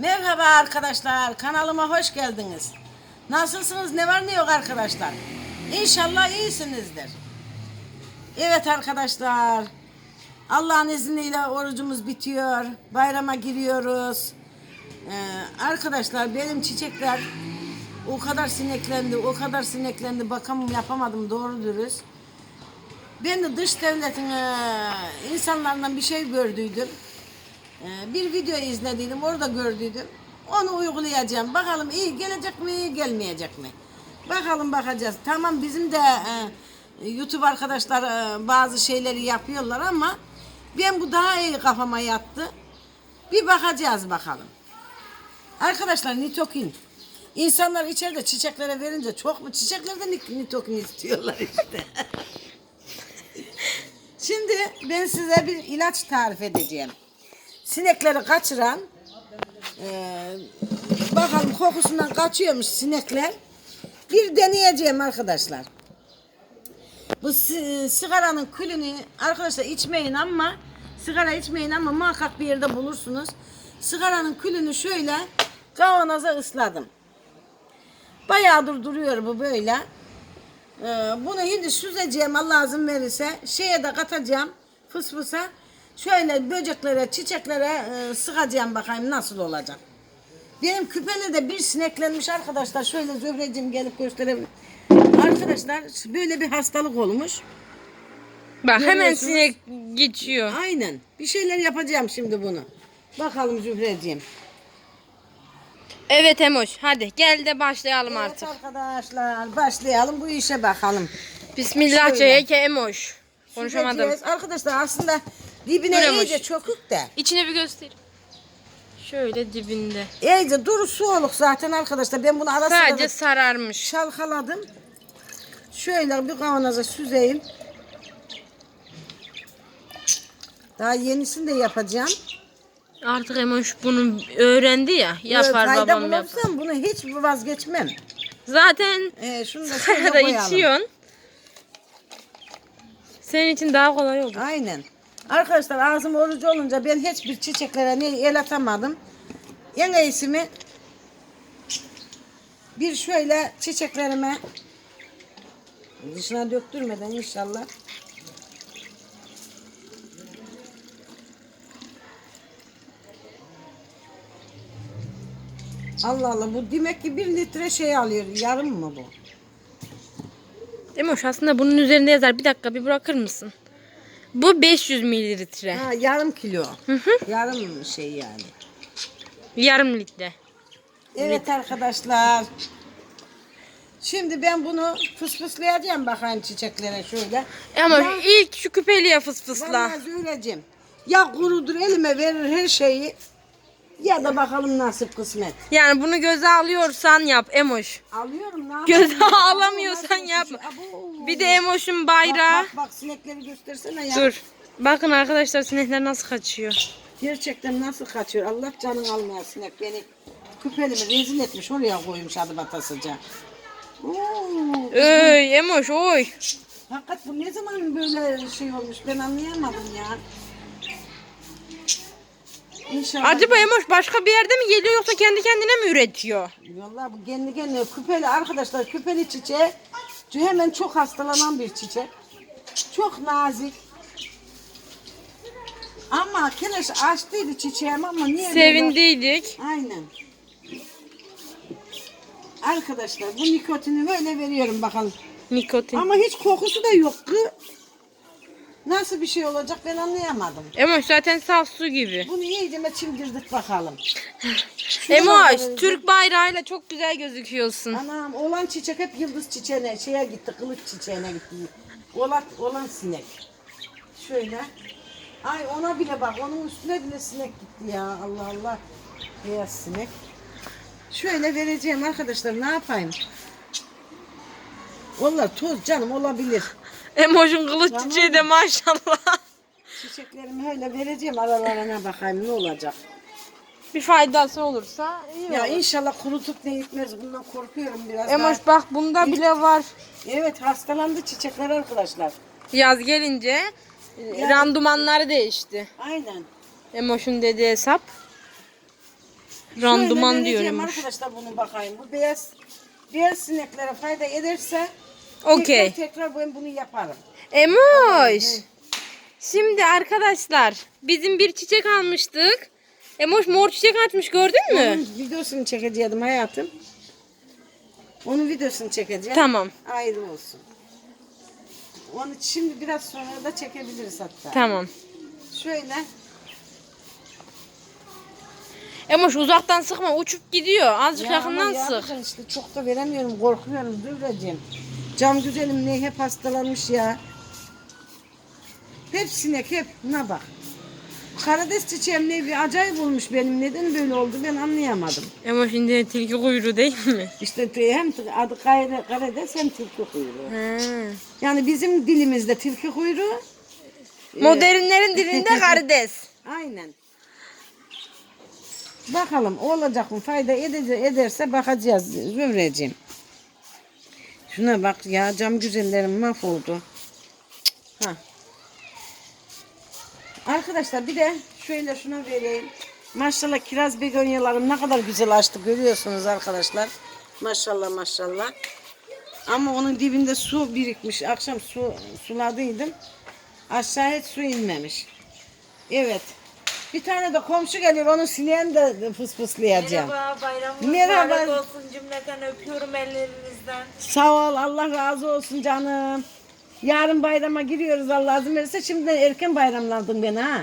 Merhaba arkadaşlar, kanalıma hoş geldiniz. Nasılsınız, ne var ne yok arkadaşlar? İnşallah iyisinizdir. Evet arkadaşlar, Allah'ın izniyle orucumuz bitiyor, bayrama giriyoruz. Ee, arkadaşlar benim çiçekler o kadar sineklendi, o kadar sineklendi, bakım yapamadım doğru dürüst. Ben de dış devletin e, insanlarından bir şey gördüydüm. Ee, bir video izlediydim, orada gördüydüm. Onu uygulayacağım. Bakalım iyi gelecek mi, gelmeyecek mi? Bakalım bakacağız. Tamam bizim de e, YouTube arkadaşlar e, bazı şeyleri yapıyorlar ama ben bu daha iyi kafama yattı. Bir bakacağız bakalım. Arkadaşlar nitokin. İnsanlar içeride çiçeklere verince çok mu çiçeklerden nitokin istiyorlar işte. Şimdi ben size bir ilaç tarif edeceğim. Sinekleri kaçıran eee, bakalım kokusundan kaçıyormuş sinekler. Bir deneyeceğim arkadaşlar. Bu si- sigaranın külünü arkadaşlar içmeyin ama sigara içmeyin ama muhakkak bir yerde bulursunuz. Sigaranın külünü şöyle kavanoza ısladım. Bayağıdır duruyor bu böyle. Ee, bunu şimdi süzeceğim Allah izin verirse. Şeye de katacağım fısfısa. Şöyle böceklere, çiçeklere e, sıkacağım bakayım nasıl olacak. Benim küpele de bir sineklenmiş arkadaşlar. Şöyle Zöhreciğim gelip gösterebilir. Arkadaşlar böyle bir hastalık olmuş. Bak hemen Görüyorsunuz. sinek geçiyor. Aynen. Bir şeyler yapacağım şimdi bunu. Bakalım Zühreciğim. Evet Emoş hadi gel de başlayalım Evet artık. arkadaşlar başlayalım bu işe bakalım. Bismillah Şöyle. Ceyke Emoş. Konuşamadım. Arkadaşlar aslında dibine Dur Emoş. iyice çökük de. İçine bir göster. Şöyle dibinde. İyice duru su oluk zaten arkadaşlar. Ben bunu ara sıra Sadece da sararmış. çalkaladım. Şöyle bir kavanoza süzeyim. Daha yenisini de yapacağım. Artık Emoş bunu öğrendi ya. Yapar Fayda babam yapar. bulursam bunu hiç vazgeçmem. Zaten Ee, şunu da şöyle koyalım. içiyorsun. Senin için daha kolay olur. Aynen. Arkadaşlar ağzım orucu olunca ben hiçbir çiçeklere ne el atamadım. En iyisi mi bir şöyle çiçeklerime dışına döktürmeden inşallah. Allah Allah bu demek ki bir litre şey alıyor. Yarım mı bu? Emoş aslında bunun üzerinde yazar. Bir dakika bir bırakır mısın? Bu 500 mililitre. Ha, yarım kilo. Yarım şey yani. Yarım litre. Evet arkadaşlar. Şimdi ben bunu fısfıslayacağım bakayım çiçeklere şöyle. Ama Ya- ilk şu küpeliye fısfısla. Vallahi söyleyeceğim. Ya kurudur elime verir her şeyi. Ya da bakalım nasip kısmet. Yani bunu göze alıyorsan yap Emoş. Alıyorum ne yapayım? Göze alamıyorsan yapma. bir? Abo. Bir de Emoş'un bayrağı. Bak, bak bak sinekleri göstersene ya. Dur. Bakın arkadaşlar sinekler nasıl kaçıyor. Gerçekten nasıl kaçıyor. Allah canını almaya sinek beni. Küpelimi rezil etmiş oraya koymuş adı batasıca. Oo, Öy Emoş oy. Fakat bu ne zaman böyle şey olmuş ben anlayamadım ya. İnşallah. Acaba Emoş başka bir yerde mi geliyor yoksa kendi kendine mi üretiyor? Vallahi bu kendi kendine küpeli arkadaşlar küpeli çiçeği hemen çok hastalanan bir çiçek. Çok nazik. Ama keleş açtıydı çiçeğim ama niye böyle- Sevindiydik. Aynen. Arkadaşlar bu nikotini böyle veriyorum bakalım. Nikotin. Ama hiç kokusu da yok. Nasıl bir şey olacak ben anlayamadım. Emoş zaten saf su gibi. Bunu iyice çimdirdik bakalım. Şuna Emoş bakalım. Türk bayrağıyla çok güzel gözüküyorsun. Anam olan çiçek hep yıldız çiçeğine şeye gitti kılıç çiçeğine gitti. Olan, olan sinek. Şöyle. Ay ona bile bak onun üstüne bile sinek gitti ya Allah Allah. Beyaz sinek. Şöyle vereceğim arkadaşlar ne yapayım? Vallahi toz canım olabilir. Emoş'un kılıç çiçeği de maşallah. Çiçeklerimi öyle vereceğim aralarına bakayım ne olacak. bir faydası olursa iyi Ya olur. inşallah kurutup ne gitmez bundan korkuyorum biraz Emoş daha. bak bunda bile var. Evet hastalandı çiçekler arkadaşlar. Yaz gelince e, randumanları değişti. Aynen. Emoş'un dediği hesap. Randuman Şöyle vereceğim diyormuş. Arkadaşlar bunu bakayım. Bu beyaz beyaz sineklere fayda ederse Okey. tekrar, tekrar ben bunu yaparım. Emoş. Şimdi arkadaşlar bizim bir çiçek almıştık. Emoş mor çiçek açmış gördün mü? Onun videosunu çekeceğim hayatım. Onun videosunu çekeceğim. Tamam. Ayrı olsun. Onu şimdi biraz sonra da çekebiliriz hatta. Tamam. Şöyle. Emoş uzaktan sıkma uçup gidiyor. Azıcık Ya yakından ama sık. işte çok da veremiyorum korkuyorum Zühreciğim. Cam güzelim ne hep hastalanmış ya. Hep sinek hep buna bak. Karides çiçeğim ne bir acayip olmuş benim. Neden böyle oldu ben anlayamadım. Emoş şimdi tilki kuyruğu değil mi? İşte te- hem adı kare- karides hem tilki kuyruğu. He. Yani bizim dilimizde tilki kuyruğu. Modernlerin dilinde karides. Aynen. Bakalım olacak mı fayda edece, ederse bakacağız Zühreciğim. Şuna bak ya cam güzellerim mahvoldu. Ha. Arkadaşlar bir de şöyle şuna vereyim. Maşallah kiraz begonyalarım ne kadar güzel açtı görüyorsunuz arkadaşlar. Maşallah maşallah. Ama onun dibinde su birikmiş. Akşam su suladıydım. Aşağı hiç su inmemiş. Evet. Bir tane de komşu geliyor. Onun sineğini de fısfıslayacağım. Merhaba, bayramınız Merhaba. mübarek olsun cümleten öpüyorum ellerinizden. Sağ ol. Allah razı olsun canım. Yarın bayrama giriyoruz Allah izin verirse. Şimdiden erken bayramlandın beni ha.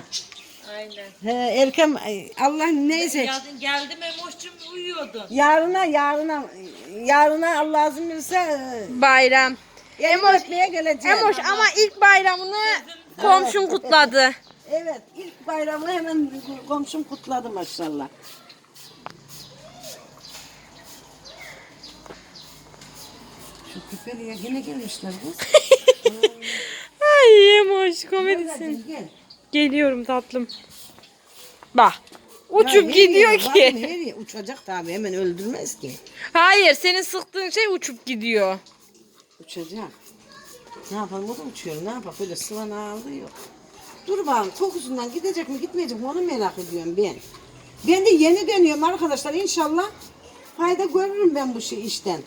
Aynen. He, erken ay, Allah neyse. Geldin, geldim Emoş'cum uyuyordun. Yarına yarına yarına Allah izin verirse e, Bayram. elimi öpmeye geleceğim. Emoş ama ilk bayramını komşun kutladı. Evet ilk bayramını hemen komşum kutladı maşallah. Şu küpeliye yine gelmişler kız. Ay Emoş komedisin. Gel, gel. Geliyorum tatlım. Bak. Uçup gidiyor yere var mı? ki. Her uçacak tabii hemen öldürmez ki. Hayır senin sıktığın şey uçup gidiyor. Uçacak. Ne yapalım o da uçuyor. Ne yapalım böyle sıvana aldı yok. Dur bakalım kokusundan gidecek mi gitmeyecek mi onu merak ediyorum ben. Ben de yeni dönüyorum arkadaşlar inşallah fayda görürüm ben bu şey işten.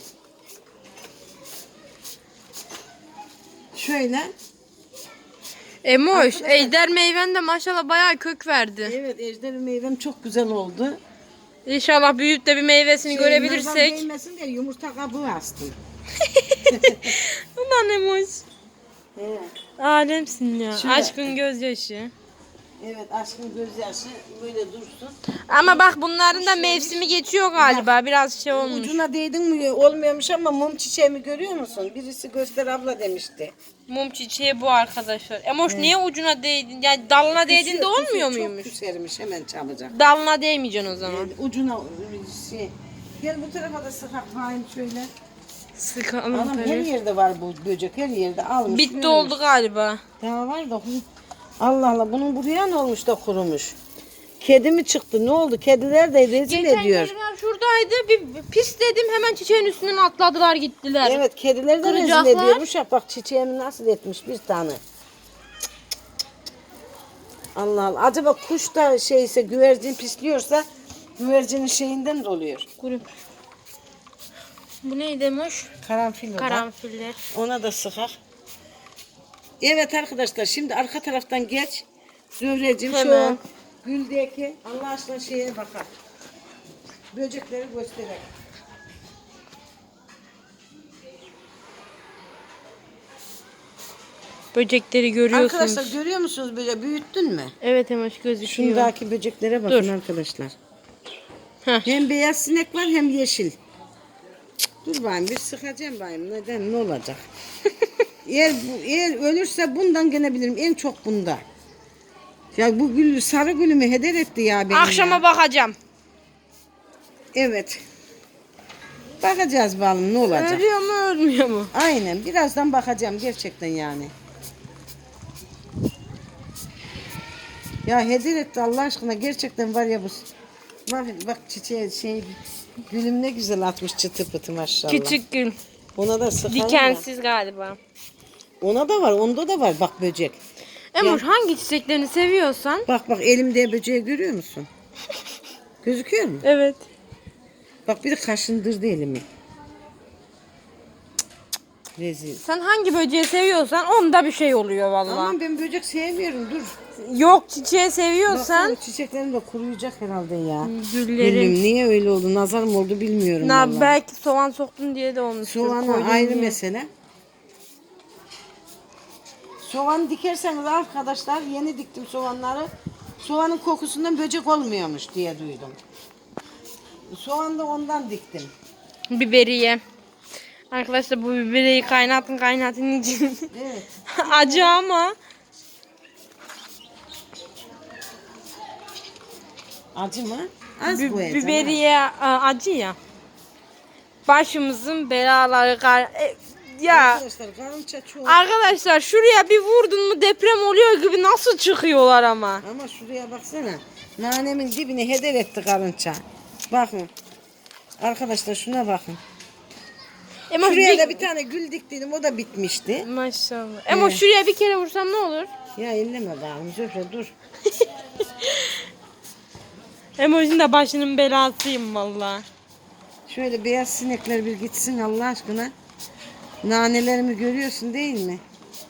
Şöyle. Emoş ejder meyven de maşallah bayağı kök verdi. Evet ejder meyvem çok güzel oldu. İnşallah büyüyüp de bir meyvesini Şey, nazar görebilirsek. değmesin diye yumurta kabuğu astım. Ulan Emoş. Evet. Alemsin ya. Şöyle- Aşkın gözyaşı. Evet aşkın gözyaşı böyle dursun. Ama bak bunların da mevsimi geçiyor galiba. Biraz şey olmuş. Ucuna değdin mi olmuyormuş ama mum çiçeğimi görüyor musun? Birisi göster abla demişti. Mum çiçeği bu arkadaşlar. Emoş niye ucuna değdin? Yani dalına değdin de Küsüyor, olmuyor küsüyor, muymuş? Çok küsermiş hemen çabucak. Dalına değmeyeceksin o zaman. Yani ucuna şey. Gel bu tarafa da sıkak şöyle. Sıkalım Anam her tabii. yerde var bu böcek her yerde almış. Bitti vermiş. oldu galiba. Daha var da Allah Allah bunun buraya ne olmuş da kurumuş. Kedi mi çıktı ne oldu? Kediler de rezil Geçen ediyor. kediler şuradaydı. Bir pis dedim hemen çiçeğin üstünden atladılar gittiler. Evet kediler de rezil Kıracaklar. ediyormuş. ya. Bak çiçeğimi nasıl etmiş bir tane. Allah Allah. Acaba kuş da şeyse güvercin pisliyorsa güvercinin şeyinden de oluyor. Bu neydi Emoş? Karanfil o da. Karanfiller. Ona da sıkar. Evet arkadaşlar şimdi arka taraftan geç. Zühreciğim şu Hemen. güldeki Allah aşkına şeye bakar. Böcekleri göstererek. Böcekleri görüyorsunuz. Arkadaşlar görüyor musunuz böyle büyüttün mü? Evet Emoş gözüküyor. Şundaki böceklere bakın Dur. arkadaşlar. Heh. Hem beyaz sinek var hem yeşil. Dur bakayım bir sıkacağım bakayım. Neden ne olacak? eğer, bu, eğer ölürse bundan gene bilirim. En çok bunda. Ya bu gül sarı gülümü heder etti ya benim Akşama ya. bakacağım. Evet. Bakacağız bakalım ne olacak. Ölüyor mu ölmüyor mu? Aynen birazdan bakacağım gerçekten yani. Ya heder etti Allah aşkına gerçekten var ya bu. Bak, bak çiçeğe şey gülüm ne güzel atmış çıtı pıtı maşallah. Küçük gül. Ona da sıkalım ya. Dikensiz galiba. Ona da var onda da var bak böcek. Emoş hangi çiçeklerini seviyorsan Bak bak elimde böceği görüyor musun? Gözüküyor mu? Evet. Bak biri kaşındırdı elimi. Rezil. Sen hangi böceği seviyorsan onda bir şey oluyor vallahi. Aman ben böcek sevmiyorum dur. Yok çiçeği seviyorsan Baksana çiçeklerim de kuruyacak herhalde ya. Bilmiyorum niye öyle oldu. Nazar mı oldu bilmiyorum Na, vallahi. belki soğan soktun diye de olmuştur. Soğan koydun ayrı mesele. Soğan dikerseniz arkadaşlar yeni diktim soğanları. Soğanın kokusundan böcek olmuyormuş diye duydum. Soğan da ondan diktim. Biberiye. Arkadaşlar bu biberiyeyi kaynatın kaynatın için. Evet. Acı ama. Acı mı? Az Bü- koyacağım. biberiye a, acı ya. Başımızın belaları kar... E, ya Arkadaşlar karınca çok. arkadaşlar şuraya bir vurdun mu deprem oluyor gibi nasıl çıkıyorlar ama. Ama şuraya baksana. Nanemin dibine heder etti karınca. Bakın. Arkadaşlar şuna bakın. Ama Şuraya bir- da bir tane gül diktiydim o da bitmişti. Maşallah. Ama şuraya bir kere vursam ne olur? Ya elleme bakalım Zöhre dur. Emojinin de başının belasıyım valla. Şöyle beyaz sinekler bir gitsin Allah aşkına. Nanelerimi görüyorsun değil mi?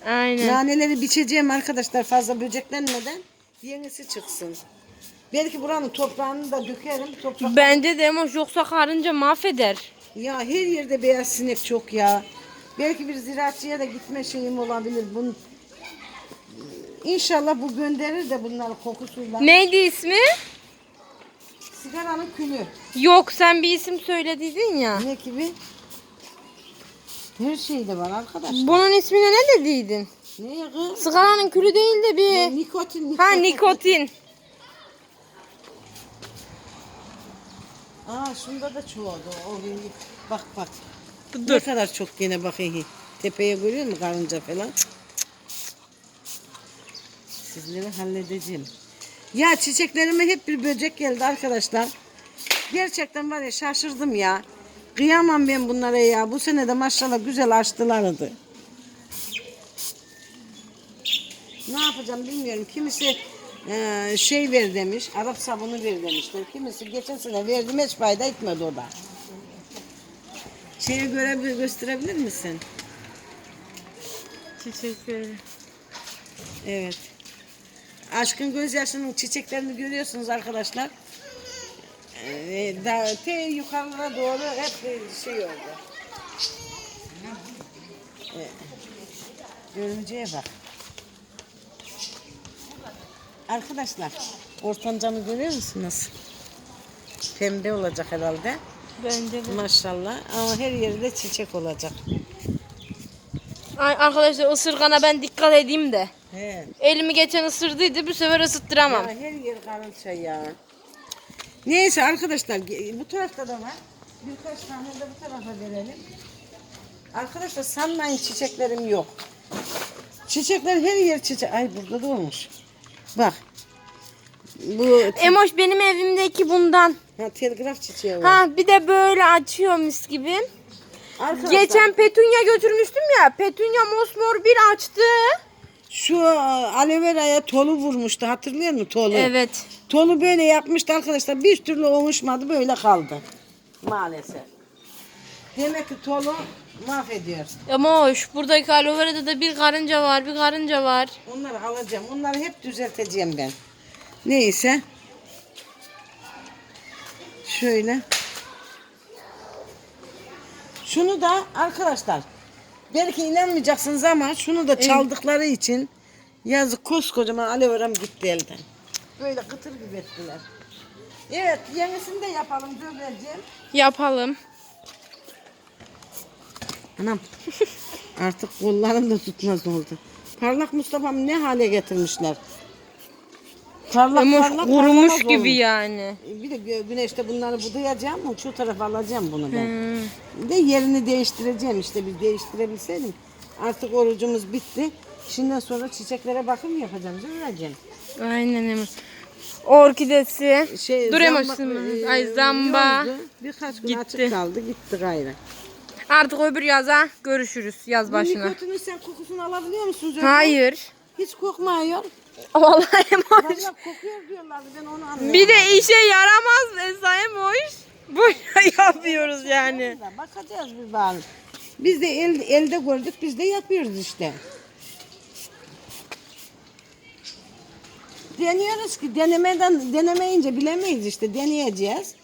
Aynen. Naneleri biçeceğim arkadaşlar fazla böceklenmeden yenisi çıksın. Belki buranın toprağını da dökerim. Toprak... Bence de Emoş yoksa karınca mahveder. Ya her yerde beyaz sinek çok ya. Belki bir ziraatçıya da gitme şeyim olabilir. Bunun... İnşallah bu gönderir de bunları kokusuyla. Neydi ismi? Sigaranın külü. Yok sen bir isim söylediydin ya. Ne gibi? Her şeyde var arkadaşlar. Bunun ismine ne dediydin? Ne kız? Sigaranın külü değil de bir... Nikotin, nikotin. Ha nikotin. Aa şunda da çoğaldı. O rengi. Bak bak. Ne Dur. kadar çok gene bak iyi. Tepeye görüyor musun karınca falan? Sizleri halledeceğim. Ya çiçeklerime hep bir böcek geldi arkadaşlar. Gerçekten var ya şaşırdım ya. Kıyamam ben bunlara ya. Bu sene de maşallah güzel açtılardı. Ne yapacağım bilmiyorum. Kimisi eee, şey ver demiş. Arap sabunu ver demişler. Kimisi geçen sene verdim hiç fayda etmedi o da. Şeyi görebilir, gösterebilir misin? Çiçekleri. Evet. Aşkın gözyaşının çiçeklerini görüyorsunuz arkadaşlar. Ee, da, te yukarılara doğru hep şey oldu. Evet. Görünceye bak. Arkadaşlar ortancamı görüyor musunuz? Pembe olacak herhalde. Bence de. Maşallah. Ama her yerde çiçek olacak. Ay, arkadaşlar ısırgana ben dikkat edeyim de. He. Elimi geçen ısırdıydı bu sefer ısıttıramam. Ya her yer karınca ya. Neyse arkadaşlar bu tarafta da var. Birkaç tane de bu tarafa verelim. Arkadaşlar sanmayın çiçeklerim yok. Çiçekler her yer çiçek. Ay burada da olmuş. Bak. Bu Emoş benim evimdeki bundan. ha, telgraf çiçeği var. Ha bir de böyle açıyormuş gibi. Arkadaşlar Geçen petunya götürmüştüm ya. Petunya mosmor bir açtı. Şu e, aloe vera'ya tolu vurmuştu hatırlıyor musun tolu? Evet. Tolu böyle yapmıştı arkadaşlar. Bir türlü oluşmadı böyle kaldı. Maalesef. Demek ki tolu mahvediyor. Emoş buradaki aloe vera'da da bir karınca var bir karınca var. Onları alacağım. Onları hep düzelteceğim ben. Neyse. Şöyle. Şunu da arkadaşlar belki inanmayacaksınız ama şunu da çaldıkları için yazık koskocaman aloe veram gitti elden. Böyle kıtır gibi ettiler. Evet yenisini de yapalım Zöhreciğim. Yapalım. Anam artık kollarım da tutmaz oldu. Parlak Mustafa'mı ne hale getirmişler. Parlak Emoş parlak kurumuş parlamaz gibi yani. Bir de gö- güneşte bunları budayacağım mı? Şu tarafa alacağım bunu ben. Bir de yerini değiştireceğim işte bir değiştirebilseydim. Artık orucumuz bitti. Şimdiden sonra çiçeklere bakım yapacağım. Zümreciğim. Aynen Emoş. Orkidesi. Şey, Dur Emoş. zamba- Ay e, zamba. yoldu. Birkaç gün Gitti. açık kaldı. Gitti gayrı. Artık öbür yaza görüşürüz yaz başına. nikotinin sen kokusunu alabiliyor musun Zöhre? Hayır. Hiç kokmuyor. Vallahi Emoş. Vallahi kokuyor diyorlardı ben onu anlamadım. Bir de işe yaramaz Boşa yapıyoruz yani. Bakacağız bir bakalım. Biz de el, elde gördük, biz de yapıyoruz işte. Deniyoruz ki denemeden denemeyince bilemeyiz işte deneyeceğiz.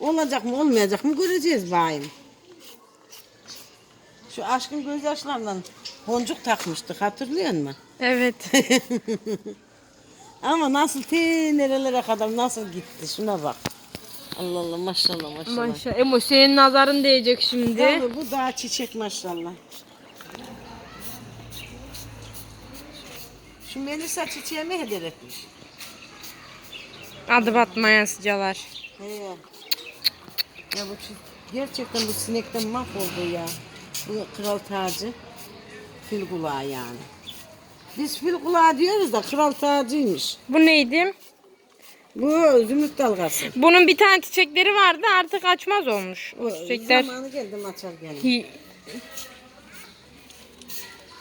Olacak mı olmayacak mı göreceğiz bayım. Şu aşkın gözyaşlarından boncuk takmıştık hatırlıyor musun? Evet. Ama nasıl te nerelere kadar nasıl gitti şuna bak. Allah Allah maşallah maşallah. Maşallah. Emo senin nazarın değecek şimdi. Tabii bu daha çiçek maşallah. Şu Melisa çiçeğe mi hediye etmiş? Adı batmayan sıcalar. He. Ya bu gerçekten bu sinekten mahvoldu ya. Bu kral tacı. Fil kulağı yani. Biz fil kulağı diyoruz da kral tacıymış. Bu neydi? Bu zümrüt dalgası. Bunun bir tane çiçekleri vardı artık açmaz olmuş. O çiçekler. Zamanı geldi açar geldi. Hi-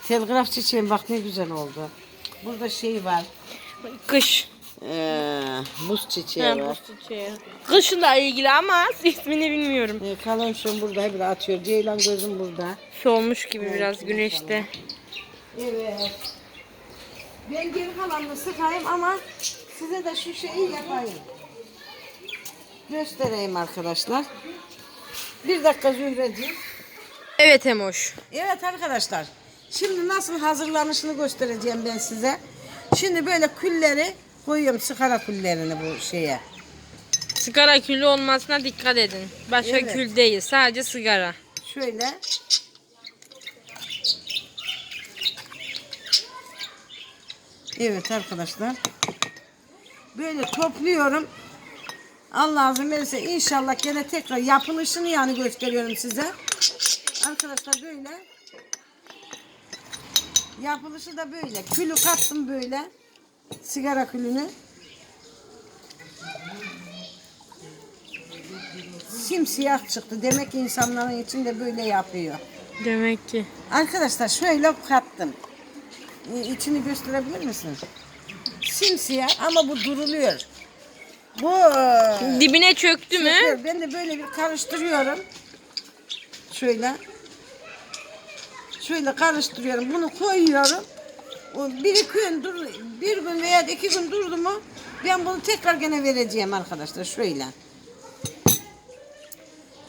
Telgraf çiçeğim bak ne güzel oldu. Burada şey var. Kış. Ee, buz çiçeği Ha, var. bu çiçeği. Kışla ilgili ama ismini bilmiyorum. Ee, kalançom burada hep atıyor. Ceylan gözüm burada. Solmuş gibi biraz güneşte. Evet. Ben geri kalanını sıkayım ama size de şu şeyi yapayım. Göstereyim arkadaşlar. Bir dakika Zühreciğim. Evet Emoş. Evet arkadaşlar. Şimdi nasıl hazırlanışını göstereceğim ben size. Şimdi böyle külleri koyuyorum sigara küllerini bu şeye. Sigara külü olmasına dikkat edin. Başka Evet. kül değil sadece sigara. Şöyle. Evet arkadaşlar. Böyle topluyorum. Allah izin verirse inşallah gene tekrar yapılışını yani gösteriyorum size. Arkadaşlar böyle. Yapılışı da böyle. Külü kattım böyle. Sigara külünü. Simsiyah çıktı. Demek ki insanların içinde böyle yapıyor. Demek ki. Arkadaşlar şöyle kattım. Ee, İçini gösterebilir misin? Simsiyah ama bu duruluyor. Bu e, Dibine çöktü mü? Şöyle Ben de böyle bir karıştırıyorum. Şöyle. Şöyle karıştırıyorum. Bunu koyuyorum. Bir gün dur, bir gün veya iki gün durdu mu ben bunu tekrar gene vereceğim arkadaşlar. Şöyle.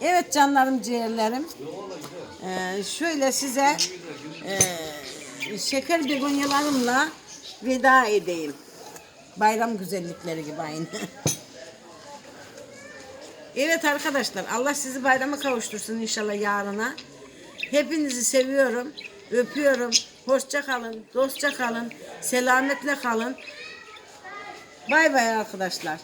Evet canlarım ciğerlerim. Ee, şöyle size e, şeker begonyalarımla veda edeyim. Bayram güzellikleri gibi aynı. Evet arkadaşlar Allah sizi bayrama kavuştursun inşallah yarına. Hepinizi seviyorum. Öpüyorum. Hoşça kalın. Dostça kalın. Selametle kalın. Bay bay arkadaşlar.